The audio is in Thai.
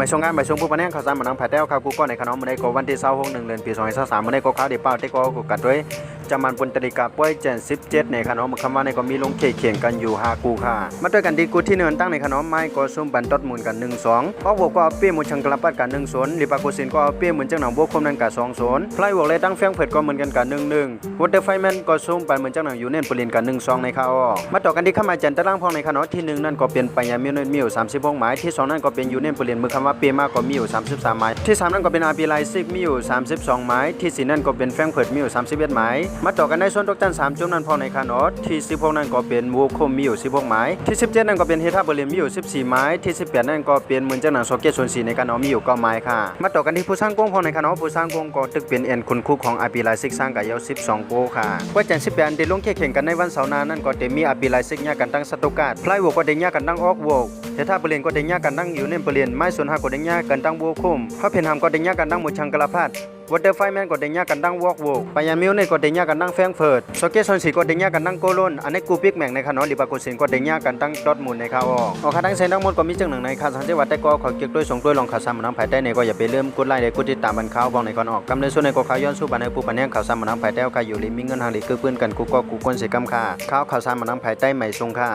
มายชงงานมายชงผู้ปะแนงข่าวสารมันนังแผดแต้วข่าวกูก็ในขนมมันได้ก็วันที่26หกหนึ่งเดือนปีสองพันสามมันได้ก็ข้าวเดียวเป้าได้ก็กัดด้วย จำมันปุนตริกาป่วยเจน17ในขนมคำว่าในก็มีลงเขเขียงกันอยู่5กูค่ะ มาด้วยกันดีกูที่เนินตั้งในขนมไม้ก็ซุ่มบันตดมูลกัน1 2เพราะวกก็เอาเปี้ยมูชังกระปัดกัน1 0ลิปากูซินก็เอาเปี้ยมือนจังหนังบวกคมนั้นกัน2 0พลายวกเลยตั้งเฟียงเผิดก็เหมือนกันกัน1 1วอเตอร์ไฟแมนก็ซุ่มปันเหมือนจังหนังอยู่เน้นปุรินกัน1 2ในข่าวมาต่อกันที่ข้ามาจันตะล่างพองในขนมที่หนึ่งนั่นก็เป็นไปัญญามิวเนมิว36หมายที่สองนั่นก็เป็นยูเนนปลี่ยนมือคำว่าเปียมากก็มีอยู่33หมายที่สามนั่นก็เป็นอาร์พีไลซิกมีอยู่32หมายที่สี่นั่นก็เป็นแฟรงก์เฟิร์ตมีอยู่31หมายมาต่อกันในส่วนตกจันสามจุดนั่นพอในคานอสที่สิบ16 นั่นก็เป็นวูคมมีอยู่16 หมาย ที่17นั่นก็เป็นเฮท่าเบอร์ลินมีอยู่14หมายที่18นั่นก็เป็นมือนเจ้าหนังโซเกตส่วนสี่ในคานอมีอยู่9หมายค่ะ มาต่อกันที่ผู้สร้างกงพอในคานอผู้สร้างกงก็ตึกเป็นเอ็นคุณคู่ของอาปีไลซิกสร้างกับเยา12โกค่ะว่าจัน18เดลงแข่งกันในวันเสาร์หน้านั่นก็เตมีอาปีไลซิกเนี่ยกันตั้งสตุกาดพลายวกก็เดญ่ากันตั้งออกวกเฮท่าเปลี่ยนก็เด้งยากันตั้งอยู่เน่นเปลี่ยนไม้ส่วนหาก็เด้งยากันตั้งบัวคุมพระเพนหามก็เด้งยากันตั้งหมูชังกะละพัด วอเตอร์ไฟแมนก็เด้งยกันตั้งวอกโวกปายามิวในก็เด้งยกันตั้งแฟงเฟิร์ตสเกตซอนสีก็เด้งยกันตั้งโกลนอันนี้กูปิกแมงในคานอลิบากุสินก็เด้งยกันตั้งดอทมูลในคาออกออกคาทั้งเซนทั้งหมดก็มีจังหนึ่งในคาสังเจวัดแต่ก็ขอเกี่ยวด้วยส่งด้วยลองข่าวสารมันน้ำภายใต้ในก็อย่าไปเริ่มกดไลค์ในกดติดตามบันข่าวบองในก่อนออกกำเนิดส่วนในก็ข่าวย้อนสู้บันในผู้ปันแนงข่าวสารมันน้ำภายใต้ก็อยู่ริมมีเงินหางหลีคือเพื่อนกันกูก็กูควรเสียกำค่าข่าวข่าวสารมันน้ำภายใต้ใหม่ทรงค่า